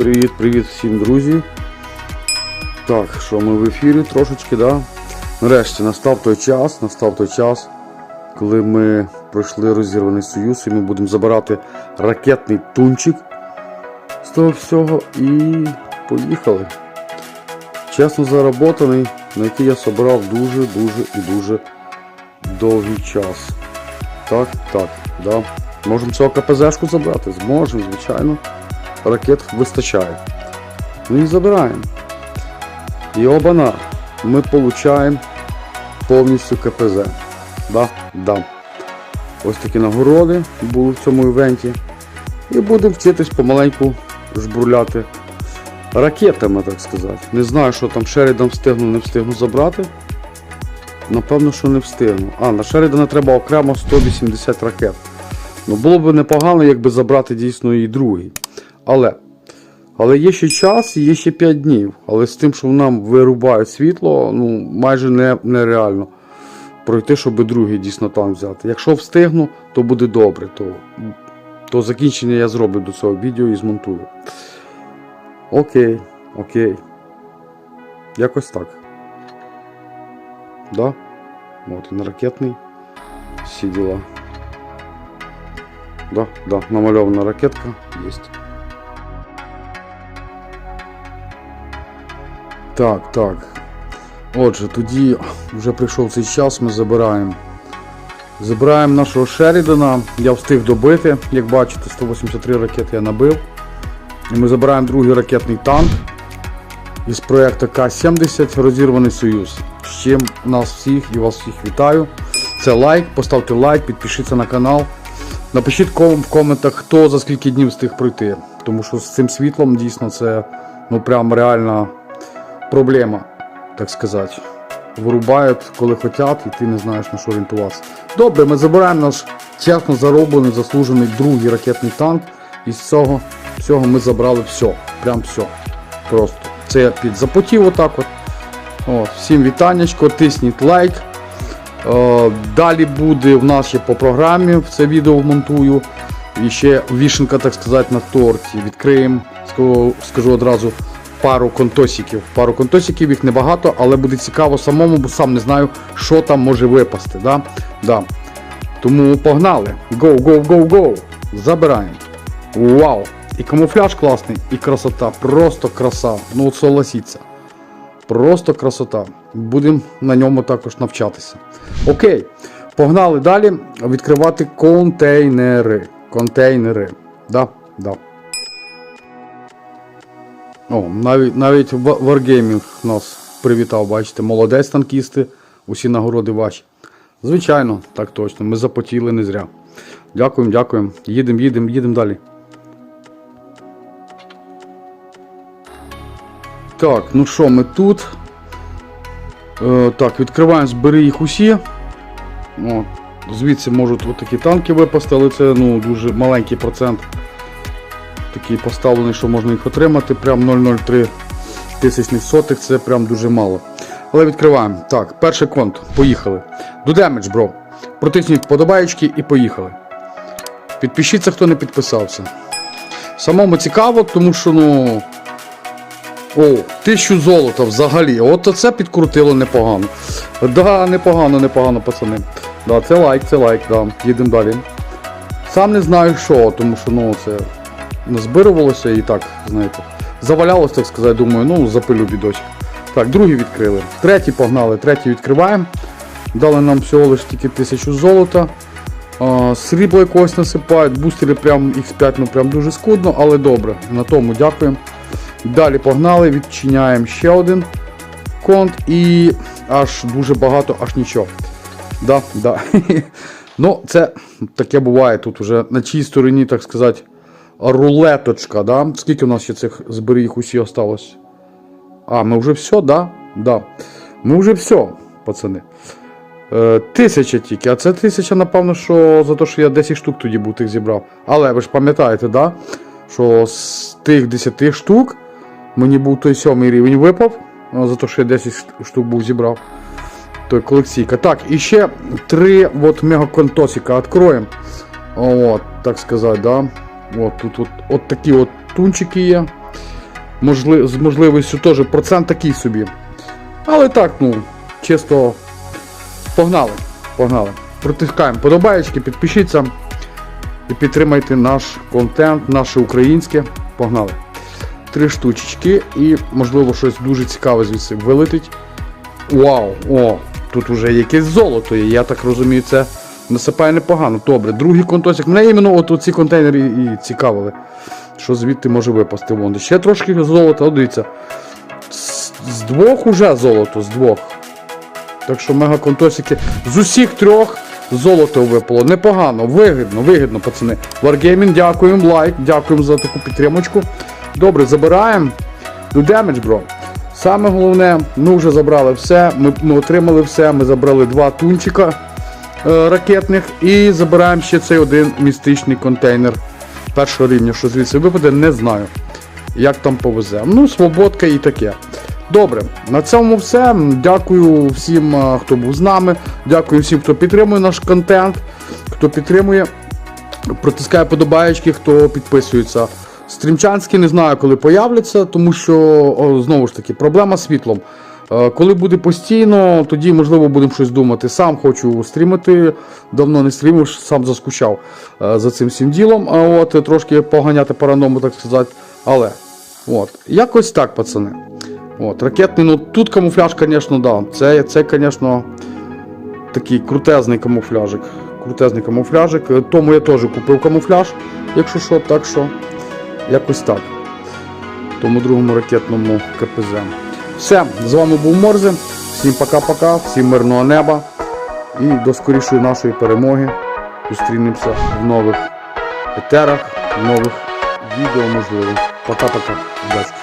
Привіт-привіт всім друзі. Так, що ми в ефірі трошечки, да? Нарешті настав той час, настав той час, коли ми пройшли розірваний союз і ми будемо забирати ракетний тунчик з того всього і поїхали. Чесно заработаний, на який я собирав дуже-дуже і дуже довгий час. Так, так, да. Можемо цього КПЗшку забрати? Зможемо, звичайно. Ракет вистачає. Ну і забираємо. І обана. Ми получаємо повністю КПЗ. Да? Да. Ось такі нагороди були в цьому івенті. І будемо вчитись помаленьку жбурляти ракетами, так сказати. Не знаю, що там Шерідан встигну, не встигну забрати. Напевно, що не встигну. А, на Шерідана треба окремо 180 ракет. Ну, було б непогано, якби забрати дійсно і другий. Але але є ще час є ще 5 днів. Але з тим, що нам вирубають світло, ну майже не, нереально пройти, щоб другий дійсно там взяти. Якщо встигну, то буде добре. То, то закінчення я зроблю до цього відео і змонтую. Окей, окей. Якось так. Да? От він ракетний. Всі діла. Да, да, намальована ракетка есть. Так, так. Отже, тоді вже прийшов цей час, ми забираємо. Забираємо нашого Шерідана. Я встиг добити, як бачите, 183 ракети я набив. І ми забираємо другий ракетний танк із проєкту К-70 Розірваний Союз. З чим нас всіх і вас всіх вітаю. Це лайк, поставте лайк, підпишіться на канал. Напишіть в коментах, хто за скільки днів встиг пройти. Тому що з цим світлом дійсно це ну прям реальна проблема, так сказати. Вирубають, коли хочуть, і ти не знаєш на що орієнтуватися. Добре, ми забираємо наш чесно зароблений, заслужений другий ракетний танк. І з цього всього ми забрали все. Прям все. Просто. Це я під запотів отак от. От, всім вітаннячко, тисніть лайк. Е, Далі буде в нас ще по програмі це відео вмонтую. І ще вішенка, так сказати, на торті. Відкриємо, скажу, скажу одразу, пару контосиків. Пару контосиків, їх небагато, але буде цікаво самому, бо сам не знаю, що там може випасти. Да? Да. Тому погнали. Go, go, go, go. Забираємо. Вау! І камуфляж класний, і красота. Просто краса. Ну от согласіться. Просто красота. Будемо на ньому також навчатися. Окей, погнали далі відкривати контейнери. Контейнери. Да, да. О, навіть, навіть Wargaming нас привітав, бачите, молодець танкісти, усі нагороди ваші. Звичайно, так точно. Ми запотіли не зря. Дякуємо, дякуємо. Їдемо, їдемо, їдемо далі. Так, ну що, ми тут. Е, так, відкриваємо, збери їх усі. От. Звідси можуть от такі танки випасти, але це ну, дуже маленький процент. Такий поставлений, що можна їх отримати. Прям 0,03 тисячних сотих, це прям дуже мало. Але відкриваємо. Так, перший конт. Поїхали. До демедж, бро. Протисніть подобаєчки і поїхали. Підпишіться, хто не підписався. Самому цікаво, тому що, ну. О, тисячу золота взагалі. От це підкрутило непогано. Да, непогано, непогано, пацани. Да, це лайк, це лайк, да. Їдемо далі. Сам не знаю що, тому що ну це назбирувалося і так, знаєте. Завалялося, так сказати, думаю, ну запилю бідочок. Так, другий відкрили. Третій погнали, третій відкриваємо. Дали нам всього лише тільки тисячу золота. Срібло якогось насипають, бустери прям X5 ну прям дуже скудно, але добре. На тому дякуємо. Далі погнали, відчиняємо ще один конт і аж дуже багато, аж нічого. Да, да. ну, це таке буває тут уже на чій стороні, так сказати, рулеточка. Да? Скільки у нас ще цих зберіг усі осталось? А, ми вже все, да? Да. Ми вже все, пацани. Е, тисяча тільки, а це тисяча, напевно, що за те, що я 10 штук тоді був тих зібрав. Але ви ж пам'ятаєте, да? що з тих 10 штук мені був той сьомий рівень випав, за те, що я 10 штук був зібрав. Той колекційка. Так, і ще три от мегаконтосика відкроємо. От, так сказати, да. От тут от, от такі от тунчики є. можли, з можливістю теж процент такий собі. Але так, ну, чисто погнали. Погнали. Протискаємо подобаєчки, підпишіться і підтримайте наш контент, наше українське. Погнали. Три штучечки і, можливо, щось дуже цікаве звідси вилетить. Вау! О, тут вже якесь золото є, я так розумію, це насипає непогано. Добре, другий контосик. Мене іменно от ці контейнери і, цікавили. Що звідти може випасти вон. Ще трошки золота, от дивіться. З, з двох уже золото, з двох. Так що мегаконтосики. З усіх трьох золото випало. Непогано, вигідно, вигідно, пацани. Wargaming, дякуємо, лайк, дякуємо за таку підтримочку. Добре, забираємо. Ну, демедж, бро. Саме головне, ми вже забрали все, ми, ми отримали все, ми забрали два тунчика ракетних і забираємо ще цей один містичний контейнер першого рівня, що звідси випаде, не знаю. Як там повезе. Ну, свободка і таке. Добре, на цьому все. Дякую всім, е, хто був з нами. Дякую всім, хто підтримує наш контент, хто підтримує, протискає подобаєчки, хто підписується. Стрімчанські не знаю, коли появляться, тому що о, знову ж таки проблема з світлом. Е, Коли буде постійно, тоді можливо будемо щось думати. Сам хочу стрімити, давно не стрімив, сам заскучав е, за цим всім ділом. А от е, трошки поганяти параному, так сказати. Але от, якось так, пацани. От, ракетний, ну тут камуфляж, звісно, да. Це, це, звісно, такий крутезний камуфляжик. Крутезний камуфляжик. Е, Тому я теж купив камуфляж, якщо що, так що якось так. Тому другому ракетному КПЗ. Все, з вами був Морзе. Всім пока-пока, всім мирного неба і до скорішої нашої перемоги. Зустрінемося в нових етерах, в нових відео можливо. Пока-пока. Удачки.